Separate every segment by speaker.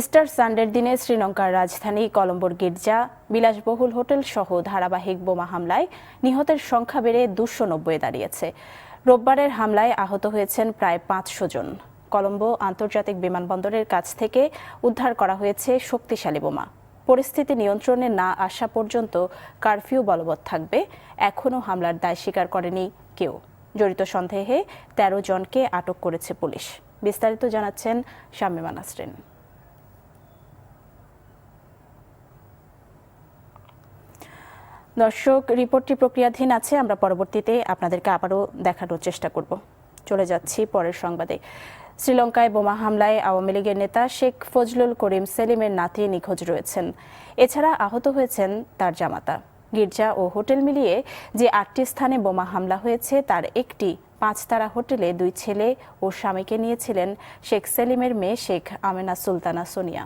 Speaker 1: Easter সানডের দিনে শ্রীলঙ্কার রাজধানী কলম্বোর গির্জা, বিলাসবহুল হোটেল সহ ধারাবাহিক বোমা হামলায় নিহতের সংখ্যা বেড়ে দুশো নব্বই দাঁড়িয়েছে। রোববারের হামলায় আহত হয়েছেন প্রায় পাঁচশো জন। কলম্বো আন্তর্জাতিক বিমানবন্দরের কাছ থেকে উদ্ধার করা হয়েছে শক্তিশালী বোমা। পরিস্থিতি নিয়ন্ত্রণে না আসা পর্যন্ত কারফিউ বলবৎ থাকবে। এখনও হামলার দায় স্বীকার করেনি কেউ। জড়িত সন্দেহে তেরো জনকে আটক করেছে পুলিশ। বিস্তারিত জানাচ্ছেন শাম্মিমা নাসরিন। দর্শক, রিপোর্টটি প্রক্রিয়াধীন আছে, আমরা পরবর্তীতে আপনাদেরকে আবারও দেখানোর চেষ্টা করব। চলে যাচ্ছি পরের সংবাদে। শ্রীলঙ্কায় বোমা হামলায় আওয়ামী লীগের নেতা শেখ ফজলুল করিম সেলিমের নাতি নিখোঁজ রয়েছেন। এছাড়া আহত হয়েছেন তার জামাতা। গির্জা ও হোটেল মিলিয়ে যে আটটি স্থানে বোমা হামলা হয়েছে, তার একটি পাঁচতারা হোটেলে দুই ছেলে ও স্বামীকে নিয়েছিলেন শেখ সেলিমের মেয়ে শেখ আমেনা সুলতানা সোনিয়া।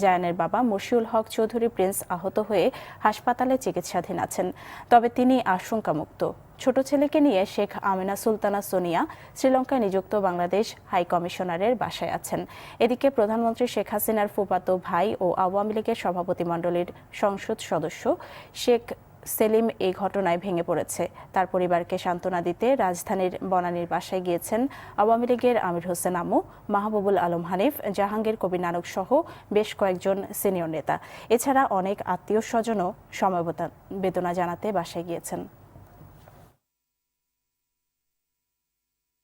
Speaker 1: জায়ানের বাবা মশিউল হক চৌধুরী প্রিন্স আহত হয়ে হাসপাতালে চিকিৎসাধীন আছেন। তবে তিনি আশঙ্কামুক্ত। ছোট ছেলেকে নিয়ে শেখ আমিনা সুলতানা সোনিয়া শ্রীলঙ্কায় নিযুক্ত বাংলাদেশ হাই কমিশনারের বাসায় আছেন। এদিকে প্রধানমন্ত্রী শেখ হাসিনার ফুপাতো ভাই ও আওয়ামী লীগের সভাপতিমণ্ডলীর সংসদ সদস্য শেখ সেলিম এই ঘটনায় ভেঙে পড়েছে। তার পরিবারকে সান্ত্বনা দিতে রাজধানীর বনানীর বাসায় গিয়েছেন আওয়ামী লীগের আমির হোসেন আমু, মাহবুবুল আলম হানিফ, জাহাঙ্গীর কবি নানক সহ বেশ কয়েকজন সিনিয়র নেতা। এছাড়া অনেক আত্মীয় স্বজনও সমবেদনা জানাতে বাসায় গিয়েছেন।